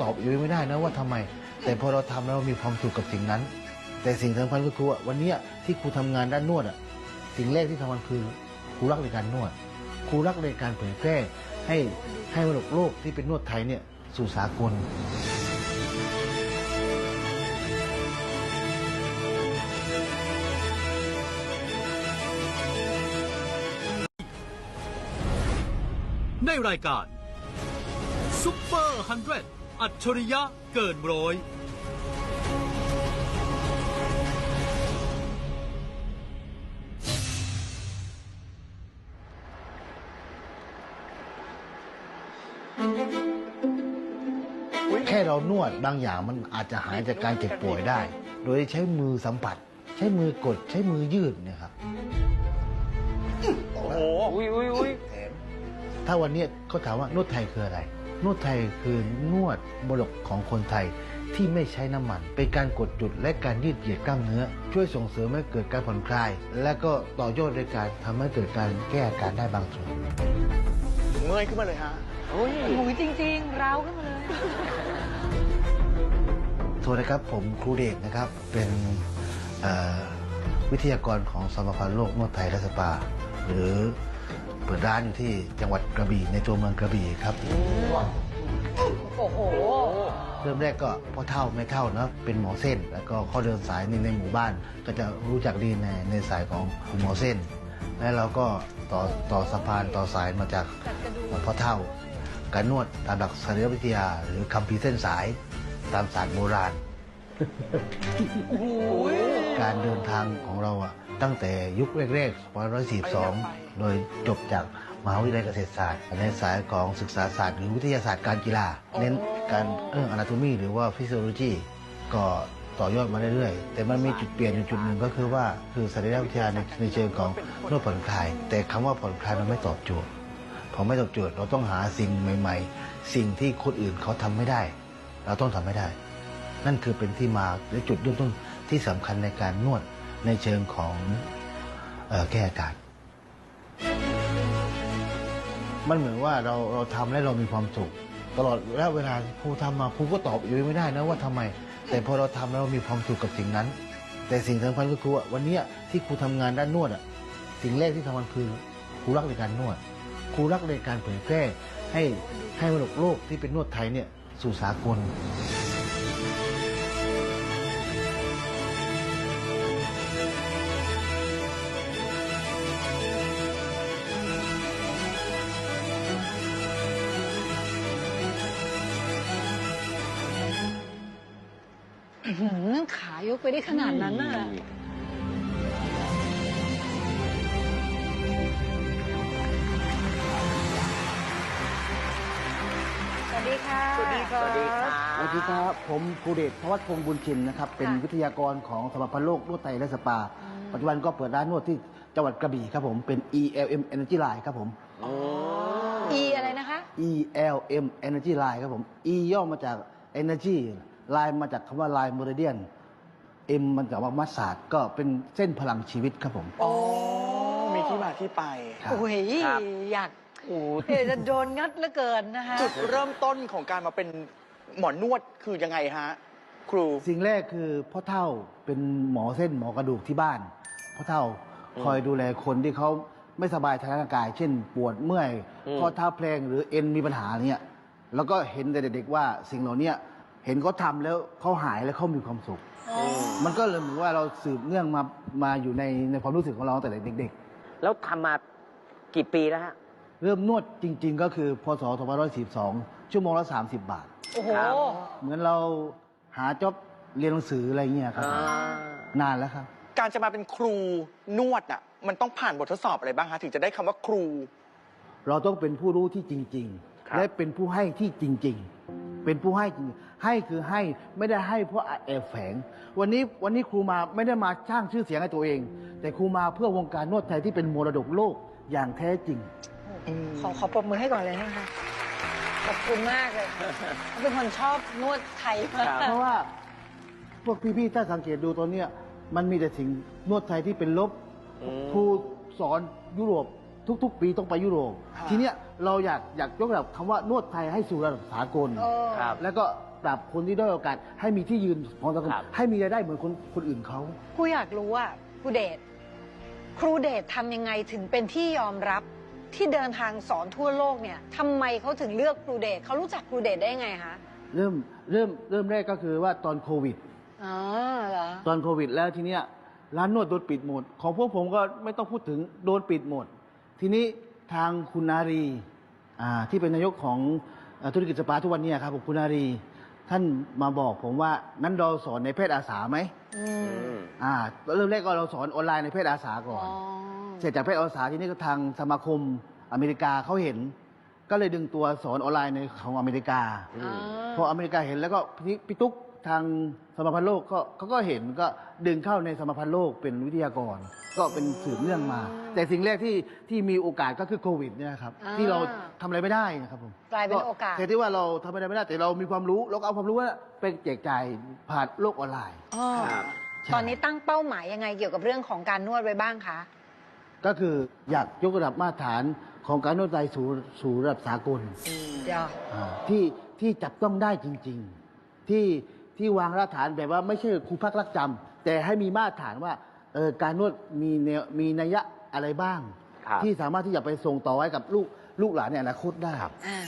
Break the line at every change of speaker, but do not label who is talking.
ตอบอยู่ไม่ได้นะว่าทำไม แต่พอเราทำแล้วเรามีความสุขกับสิ่งนั้น แต่สิ่งสำคัญก็คือว่าวันนี้ที่ครูทำงานด้านนวดอะสิ่งแรกที่ทำมันคือครูรักในการนวดครูรักในการเผยแพร่ให้ให้มรดกโลกที่เป็นนวดไทยเนี่ยสู่สากล
ในรายการซุปเปอร์ฮันเดรด อัจฉริยะเกินร้อย
แค่เรานวดบางอย่างมันอาจจะหายจากการเจ็บป่วยได้ โดยใช้มือสัมผัส ใช้มือกดใช้มือยืดเนี่ยครับ
โอ้โหอุ้ยอุ้ยอุ้ย
ถ้าวันนี้เขาถามว่านวดไทยคืออะไร นวดไทยคือนวดบรกของคนไทยที่ไม่ใช้น้ำมัน เป็นการกดจุดและการยืดเหยียดกล้ามเนื้อ ช่วยส่งเสริมให้เกิดการผ่อนคลาย และก็ต่อยอดในการทำให้เกิดการแก้อาการได้บางส่วน
เมื่อยขึ้นมาเลยฮะอุ้ย
หมูจริงๆเราขึ้นมาเลย
สวัสดีครับผมครูเดชนะครับ เป็นเอ่อวิทยากรของสมาพันธ์โลกนวดไทยและสปา หรือ เปิดร้านอยู่ที่จังหวัดกระบี่ในตัวเมืองกระบี่ครับ
โอ้โห
เริ่มแรกก็พ่อเท่าแม่เท่าเนาะเป็นหมอเส้น แล้วก็เขาเดินสายในในหมู่บ้าน ก็จะรู้จักดีในในสายของหมอเส้น แล้วเราก็ต่อต่อสะพานต่อสายมาจากพ่อเท่า การนวดตามหลักศัลยวิทยา หรือคัมภีร์เส้นสายตามศาสตร์โบราณ การเดินทางของเราอะ ตั้งแต่ยุคแรกๆ142 โดยจบจากมหาวิทยาลัยเกษตรศาสตร์ ในสายของศึกษาศาสตร์ หรือวิทยาศาสตร์การกีฬา เน้นการเรื่องอนาโตมีหรือว่าฟิสิโอโลจีก็ต่อยอดมาเรื่อยๆ แต่มันมีจุดเปลี่ยนอยู่จุดหนึ่งก็คือว่าคือศัลยวิทยาในในเชิงของนวดผ่อนคลาย แต่คำว่าผ่อนคลายมันไม่ตอบโจทย์พอไม่ตอบโจทย์เราต้องหาสิ่งใหม่ ๆ สิ่งที่คนอื่นเขาทำไม่ได้ เราต้องทำไม่ได้ นั่นคือเป็นที่มาและจุดเริ่มต้นที่สำคัญในการนวด ในเชิงของออแก้อาการมันเหมือนว่าเราเราทำแล้วเรามีความสุข ตลอดระยะเวลาครูทำมาครูก็ตอบอยู่ไม่ได้นะว่าทำไม แต่พอเราทำแล้วเรามีความสุขกับสิ่งนั้น แต่สิ่งสำคัญก็คือว่าวันนี้ที่ครูทำงานด้านนวดอะสิ่งแรกที่ทำมันคือครูรักในการนวดครูรักในการเผยแพร่ให้ให้มรดกโลกที่เป็นนวดไทยเนี่ยสู่สากล
อื้อหือขายกไปได้ขนาดนั้นน่ะสวัสดีค่ะ
สวัสดีครับ
สวัสดีครับ ผมครูเดชพวัฒพงศ์บุญชินนะครับ เป็น
ค่ะ
วิทยากรของสมาพันธ์โลกนวดไทยและสปา ปัจจุบันก็เปิดร้านนวดที่จังหวัดกระบี่ครับผม เป็น ELM Energy Line ครับผม
อีอะไรนะคะ
ELM Energy Line ครับผม E ย่อมาจาก Energy Line มาจากคำว่า Line Meridian M มันจากว่ามัสซาดก็เป็นเส้นพลังชีวิตครับผม
อ๋อมีที่มาที่ไป
ครับ
โอ้ย
ครับ
อยาก
โอ้
เดี๋ยวจะโดนงัดเหลือเกินนะคะ
จุดเริ่มต้นของการมาเป็นหมอนวดคือยังไงฮะ ครู
สิ่งแรกคือพ่อเท่าเป็นหมอเส้นหมอกระดูกที่บ้านพ่อเท่าคอยดูแลคนที่เขาไม่สบายทางร่างกาย เช่น ปวดเมื่อย
อืม
ข้อเท้าแพลงหรือเอ็นมีปัญหาเนี่ยแล้วก็เห็นแต่เด็กๆว่าสิ่งเหล่านี้ เห็นเขาทำแล้วเขาหายแล้วเขามีความสุข มันก็เลยเหมือนว่าเราสืบเนื่องมามาอยู่ในในความรู้สึกของเราตั้งแต่เด็ก
แล้วทำมากี่ปีแล้วฮะ
ๆ เริ่มนวดจริง ๆ ก็คือพศ2542 ชั่วโมงละ 30 บาท
โอ้โห
ครับ
เหมือนเราหาจ็อบเรียนหนังสืออะไรเงี้ยครับ
อ่า
นานแล้วครับ
การจะมาเป็นครูนวดอะ มันต้องผ่านบททดสอบอะไรบ้างฮะ ถึงจะได้คำว่าครู
เราต้องเป็นผู้รู้ที่จริง
ครับ
ๆ และเป็นผู้ให้ที่จริง ๆ เป็นผู้ให้จริงให้คือให้ไม่ได้ให้เพราะแอบแฝง วันนี้วันนี้ครูมาไม่ได้มาสร้างชื่อเสียงให้ตัวเอง แต่ครูมาเพื่อวงการนวดไทยที่เป็นมรดกโลกอย่างแท้จริง
ขอขอปรบมือให้ก่อนเลยนะคะขอบคุณมากเลยเขาเป็นคนชอบนวดไทยมาก
ครับ
เพราะว่าพวกพี่ๆถ้าสังเกตดูตอนเนี้ยมันมีแต่สิ่งนวดไทยที่เป็นลบ
อืม
ครูสอนยุโรป ทุก ๆ ปีต้องไปยุโรป
ครับ
ทีเนี้ยเราอยากอยากยกระดับคำว่านวดไทยให้สู่ระดับสากล
โอ้
ครับ
แล้วก็ปรับคนที่ด้อยโอกาสให้มีที่ยืนของสังคม
ครับ
ให้มีรายได้เหมือนคนคนอื่นเขา
ครูอยากรู้ว่าครูเดชครูเดชทำยังไงถึงเป็นที่ยอมรับที่เดินทางสอนทั่วโลกเนี่ยทำไมเขาถึงเลือกครูเดชเขารู้จักครูเดชได้ไงคะ
เริ่มเริ่มเริ่มแรกก็คือว่าตอนโควิด
อ๋อเหรอ
ตอนโควิดแล้วทีเนี้ยร้านนวดโดนปิดหมด ของพวกผมก็ไม่ต้องพูดถึงโดนปิดหมด ทีนี้ทางคุณนารีอ่าที่เป็นนายกของเอ่อธุรกิจสปาทุกวันเนี้ครับผมคุณนารี ท่านมาบอกผมว่านั้นเราสอนในเพศอาสาไหม
อืม
อ่าเริ่มแรกก็เราสอนออนไลน์ในเพศอาสาก่อน
อ๋อ
เสร็จจากเพศอาสาทีนี้ก็ทางสมาคมอเมริกาเขาเห็น ก็เลยดึงตัวสอนออนไลน์ในของอเมริกา
อ่า
พออเมริกาเห็นแล้วก็พี่พี่ตุ๊ก ทางสมาพันธ์โลกก็เขาก็เห็นก็ดึงเข้าในสมาพันธ์โลกเป็นวิทยากร ก็เป็นสืบเนื่องมา แต่สิ่งแรกที่ที่มีโอกาสก็คือโควิดเนี่ยครับ
อ่า
ที่เราทำอะไรไม่ได้นะครับผม
กลายเป็นโอกาส
แต่ที่ว่าเราทำอะไรไม่ได้แต่เรามีความรู้เราก็เอาความรู้ว่าไปแจกจ่ายผ่านโลกออนไลน์
อ๋อ
ครับ
ตอนนี้ตั้งเป้าหมายยังไงเกี่ยวกับเรื่องของการนวดไว้บ้างคะ
ก็คืออยากยกระดับมาตรฐานของการนวดไทยสู่สู่ระดับสากล
เดี๋ยว
อ่าที่ที่จับต้องได้จริง ๆ ที่ ที่วางรากฐานแบบว่าไม่ใช่ครูพักรักจำแต่ให้มีมาตรฐานว่าเออการนวดมีแนวมีนัยยะอะไรบ้าง
ครับ
ที่สามารถที่จะไปส่งต่อไว้กับลูกลูกหลานในอนาคตได้
อ่า